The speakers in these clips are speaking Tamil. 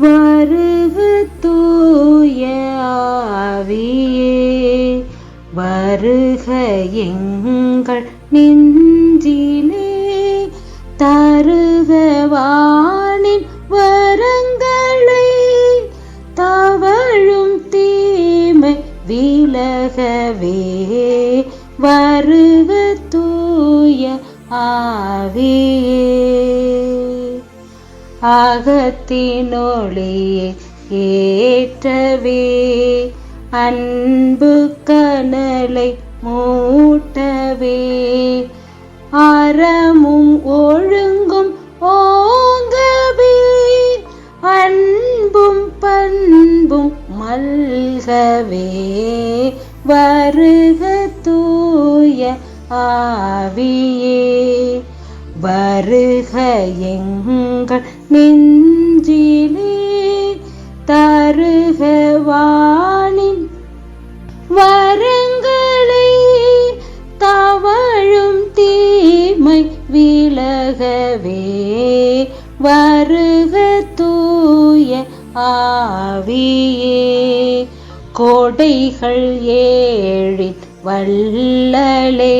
வருக தூய ஆவியே வருக எங்கள் நெஞ்சிலே. தருக வானின் வரங்களை தவழும் தீமை விலகவே. வருக தூய ஆவியே அகத்தினொளியே ஏற்றவே. அன்பு கனலை மூட்டவே. அறமும் ஒழுங்கும் ஓங்கவே. அன்பும் பண்பும் மல்கவே. வருக தூய ஆவியே. வருக எங்கள் நெஞ்சிலே தருகவானின் வரங்களை தவழும் தீமை விலகவே. வருக தூய ஆவியே. கோடைகள் ஏழின் வல்லலே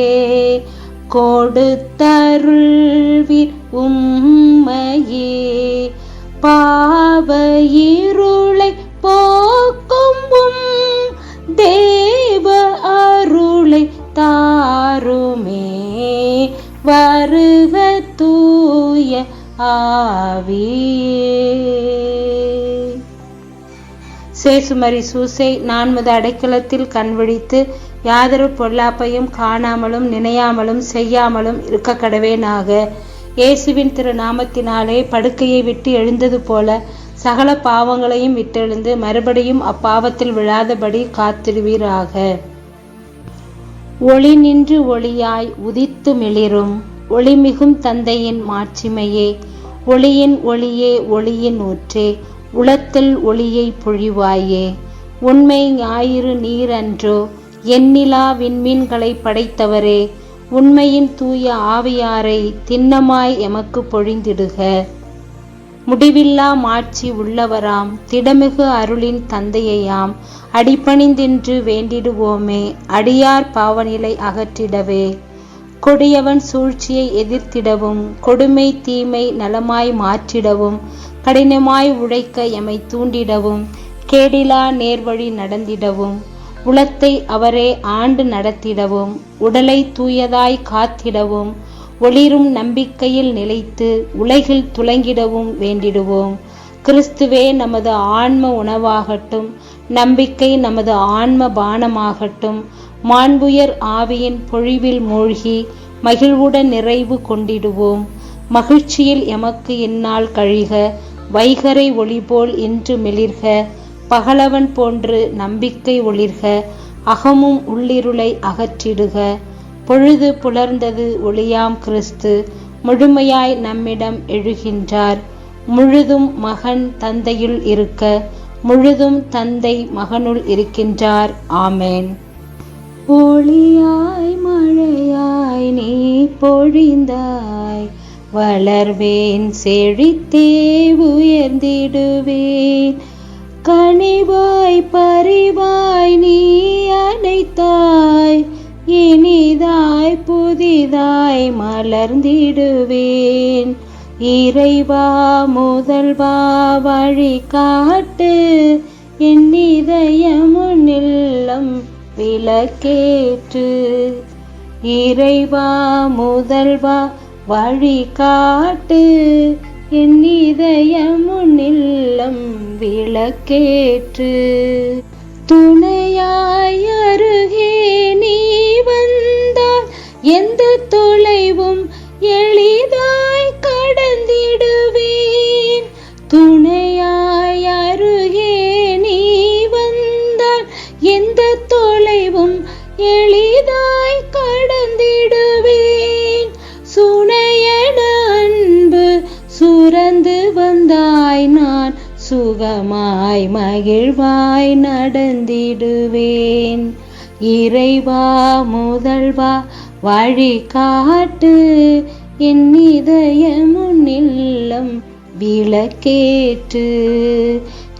கொடுத்தருள்வி பாவ இருளை போக்கும் தேவ அருளை தாருமே. வருக தூய ஆவியே சேசுமரி சூசை நான்மது அடைக்கலத்தில் கண்விழித்து யாதொரு பொல்லாப்பையும் காணாமலும் நினையாமலும் செய்யாமலும் இருக்க கடவேனாக. இயேசுவின் திருநாமத்தினாலே படுக்கையை விட்டு எழுந்தது போல சகல பாவங்களையும் விட்டெழுந்து மறுபடியும் அப்பாவத்தில் விழாதபடி காத்திடுவீராக ஒளி நின்று ஒளியாய் உதித்து மிளிரும் ஒளிமிகும் தந்தையின் மாட்சிமையே. ஒளியின் ஒளியே ஒளியின் ஊற்றே. உளத்தில் ஒளியை பொழிவாயே. உண்மை ஞாயிறு நீரன்றோ. எண்ணிலா விண்மீன்களை படைத்தவரே. உண்மையின் தூய ஆவியாரை திண்ணமாய் எமக்கு பொழிந்திடுக. முடிவில்லா மாட்சி உள்ளவராம் திடமிகு அருளின் தந்தையாம் அடிபணிந்தின்று வேண்டிடுவோமே அடியார் பாவநிலை அகற்றிடவே. கொடியவன் சூழ்ச்சியை எதிர்த்திடவும் கொடுமை தீமை நலமாய் மாற்றிடவும் கடினமாய் உழைக்க எமை தூண்டிடவும் கேடிலா நேர்வழி நடந்திடவும். குலத்தை அவரே ஆண்டு நடத்திடவும் உடலை தூயதாய் காத்திடவும் ஒளிரும் நம்பிக்கையில் நிலைத்து உலகில் துலங்கிடவும் வேண்டிடுவோம். கிறிஸ்துவே நமது ஆன்ம உணவாகட்டும் நம்பிக்கை நமது ஆன்ம பானமாகட்டும் மாண்புயர் ஆவியின் பொழிவில் மூழ்கி மகிழ்வுடன் நிறைவு கொண்டிடுவோம். மகிழ்ச்சியில் எமக்கு இந்நாள் கழிக வைகரை ஒளி போல் இன்று மிளிர்க பகலவன் போன்று நம்பிக்கை ஒளிர்க அகமும் உள்ளிருளை அகற்றிடுக. பொழுது புலர்ந்தது ஒளியாம் கிறிஸ்து முழுமையாய் நம்மிடம் எழுகின்றார். முழுதும் மகன் தந்தையுள் இருக்க முழுதும் தந்தை மகனுள் இருக்கின்றார். ஆமேன். ஒளியாய் மழையாய் நீ பொழிந்தாய் வளர்வேன் செழித்தே உயர்ந்திடுவேன். கனிவாய் பரிவாய் நீ அனைத்தாய் இனிதாய் புதிதாய் மலர்ந்திடுவேன். இறைவா முதல்வா வழி காட்டு என் இதயமுன்னில்லம் விளக்கேற்று. இறைவா முதல்வா வழி காட்டு என் இதயமுன்னில்லம் விளக்கேற்று. துணையாய் அருகே நீ வந்தால் எந்த தொலைவும் எளிதா சுகமாய் மகிழ்வாய் நடந்திடுவேன். இறைவா முதல்வா வழி காட்டு என் இதயமுன்னில்லம் விளக்கேற்று.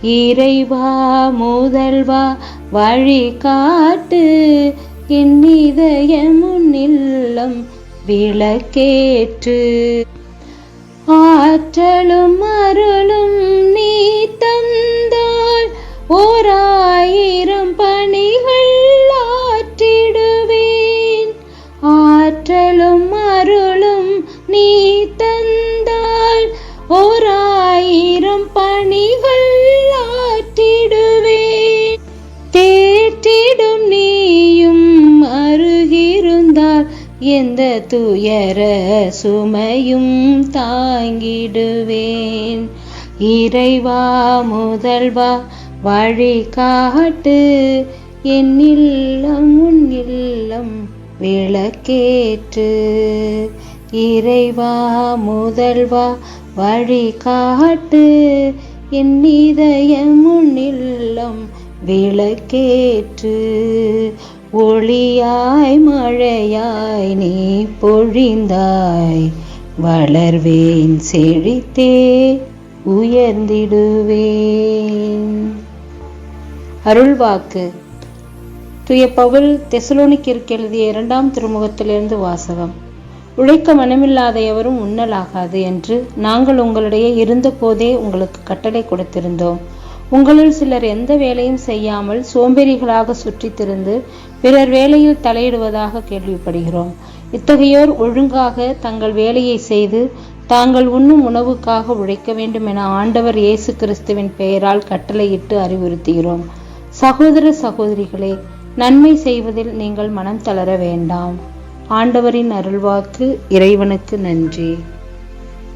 இறைவா முதல்வா வழி காட்டு என் இதயமுன்னில்லம் விளக்கேற்று. ஆற்றலும் அருளும் தந்தால் ஓர் ஆயிரம் பணிகள் ஆற்றிடுவேன். ஆற்றலும் அருளும் நீ தந்தால் ஓர் ஆயிரம் பணிகள் ஆற்றிடுவேன். தேற்றிடும் நீயும் அருகிருந்தால் எந்த துயர சுமையும் தாங்கிடுவேன். இறைவா முதல்வா வழி காட்டு. என் இல்லம் உன் இல்லம் விளக்கேற்று. இறைவா முதல்வா வழி காட்டு. என் இதயம் உன் இல்லம் விளக்கேற்று. ஒளியாய் மழையாய் நீ பொழிந்தாய். வளர்வேன் செழித்தே. உயர்ந்திடுவேன். அருள்வாக்கு. துய பவுல் தெசலோனிக்கிற்கு எழுதிய இரண்டாம் திருமுகத்திலிருந்து வாசகம். உழைக்க மனமில்லாத எவரும் உண்ணலாகாது என்று நாங்கள் உங்களிடையே இருந்தபோதே உங்களுக்கு கட்டளை கொடுத்திருந்தோம். உங்களில் சிலர் எந்த வேலையும் செய்யாமல் சோம்பேறிகளாக சுற்றித் திரிந்து பிறர் வேலையில் தலையிடுவதாக கேள்விப்படுகிறோம். இத்தகையோர் ஒழுங்காக தங்கள் வேலையை செய்து தாங்கள் உண்ணும் உணவுக்காக உழைக்க வேண்டும் என ஆண்டவர் இயேசு கிறிஸ்துவின் பெயரால் கட்டளையிட்டு அறிவுறுத்துகிறோம். சகோதர சகோதரிகளே நன்மை செய்வதில் நீங்கள் மனம் தளர வேண்டாம். ஆண்டவரின் அருள்வாக்கு இறைவனுக்கு நன்றி.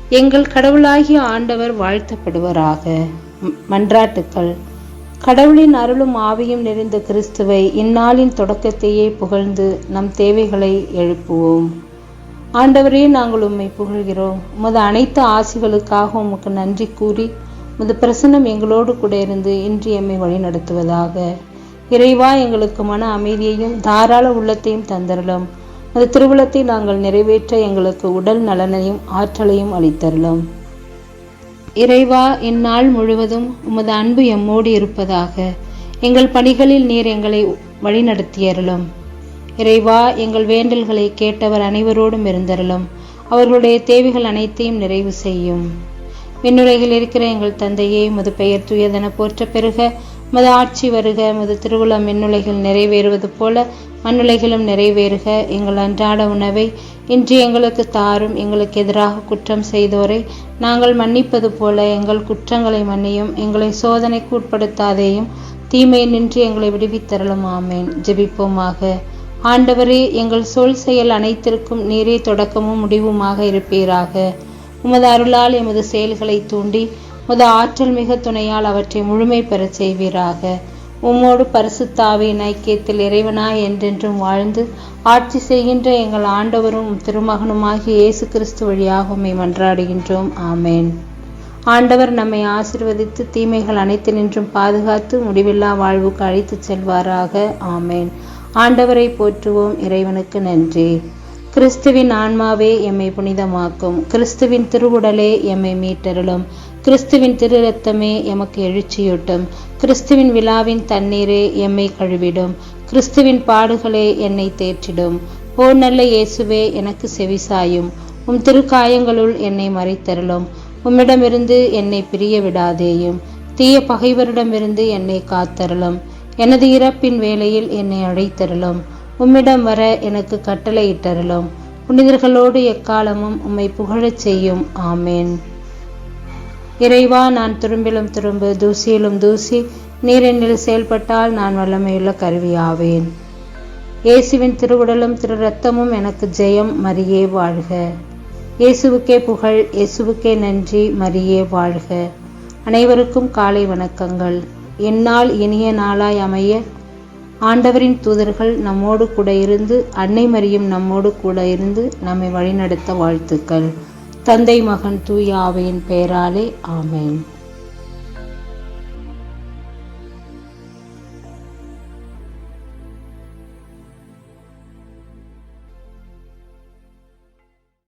எங்கள் கடவுளாகிய ஆண்டவர் வாழ்த்தப்படுவராக. ம- மன்றாட்டுக்கள். கடவுளின் அருளும் ஆவியும் நிறைந்த கிறிஸ்துவை இந்நாளின் தொடக்கத்தையே புகழ்ந்து நம் தேவைகளை எழுப்புவோம். ஆண்டவரே நாங்கள் உம்மை புகழ்கிறோம். உமது அனைத்து ஆசிகளுக்காக உமக்கு நன்றி கூறி உமது பிரசன்னம் எங்களோடு கூட இருந்து இன்று எம்மை வழிநடத்துவதாக. இறைவா எங்களுக்கு மன அமைதியையும் தாராள உள்ளத்தையும் தந்தரலும் அது திருவுளத்தை நாங்கள் நிறைவேற்ற எங்களுக்கு உடல் நலனையும் ஆற்றலையும் அளித்தருளும். இறைவா இந்நாள் முழுவதும் உமது அன்பு எம்மோடு இருப்பதாக. எங்கள் பணிகளில் நீர் எங்களை வழிநடத்தியருளும். இறைவா எங்கள் வேண்டல்களை கேட்டவர் அனைவரோடும் இருந்தருளும். அவர்களுடைய தேவைகள் அனைத்தையும் நிறைவு செய்யும். விண்ணுலகில் இருக்கிற எங்கள் தந்தையே முது பெயர் துயதென போற்ற பெருக மது ஆட்சி வருக மது திருவுளம் விண்ணுலகில் நிறைவேறுவது போல மண்ணுலகிலும் நிறைவேறுக. எங்கள் அன்றாட உணவை இன்று எங்களுக்கு தாரும் எங்களுக்கு எதிராக குற்றம் செய்தோரை நாங்கள் மன்னிப்பது போல எங்கள் குற்றங்களை மன்னியும் எங்களை சோதனைக்கு உட்படுத்தாதேயும் தீமை நின்று எங்களை விடுவித்தரலும் ஆமேன். ஜெபிப்போமாக. ஆண்டவரே எங்கள் சொல் செயல் அனைத்திற்கும் நீரே தொடக்கமும் முடிவுமாக இருப்பீராக. உமது அருளால் எமது செயல்களை தூண்டி உமது ஆற்றல் மிக துணையால் அவற்றை முழுமை பெறச் செய்வீராக. உம்மோடு பரிசுத்தாவின் ஐக்கியத்தில் இறைவனாய் என்றென்றும் வாழ்ந்து ஆட்சி செய்கின்ற எங்கள் ஆண்டவரும் திருமகனுமாகிய இயேசு கிறிஸ்து வழியாக உம்மை மன்றாடுகின்றோம். ஆமேன். ஆண்டவர் நம்மை ஆசிர்வதித்து தீமைகள் அனைத்து நின்றும் பாதுகாத்து முடிவில்லா வாழ்வுக்கு அழைத்துச் செல்வாராக. ஆமேன். ஆண்டவரை போற்றுவோம் இறைவனுக்கு நன்றி. கிறிஸ்துவின் ஆன்மாவே எம்மை புனிதமாக்கும். கிறிஸ்துவின் திருவுடலே எம்மை மீட்டருளும். கிறிஸ்துவின் திரு ரத்தமே எமக்கு எழுச்சியூட்டும். கிறிஸ்துவின் விழாவின் தண்ணீரே எம்மை கழுவிடும். கிறிஸ்துவின் பாடுகளே என்னை தேற்றிடும். ஓ நல்ல இயேசுவே எனக்கு செவிசாயும் உம் திருக்காயங்களுள் என்னை மறைத்தருளும். உம்மிடமிருந்து என்னை பிரிய விடாதேயும் தீய பகைவரிடமிருந்து என்னை காத்தருளும். எனது இறப்பின் வேளையில் என்னை அழைத்தருளும். உம்மிடம் வர எனக்கு கட்டளையிட்டருளும். புனிதர்களோடு எக்காலமும் உம்மை புகழச் செய்யும். ஆமேன். இறைவா நான் துரும்பிலும் துரும்பு தூசியிலும் தூசி நீரெண்ணில் செயல்பட்டால் நான் வல்லமையுள்ள கருவியாவேன். இயேசுவின் திருவுடலும் திரு ரத்தமும் எனக்கு ஜெயம் மரியே வாழ்க. இயேசுவுக்கே புகழ் இயேசுவுக்கே நன்றி மரியே வாழ்க. அனைவருக்கும் காலை வணக்கங்கள். என்னால் இனிய நாளாய் அமைய. ஆண்டவரின் தூதர்கள் நம்மோடு கூட இருந்து அன்னை மரியும் நம்மோடு கூட இருந்து நம்மை வழிநடத்த வாழ்த்துக்கள். தந்தை மகன் தூய ஆவையின் பெயராலே ஆமேன்.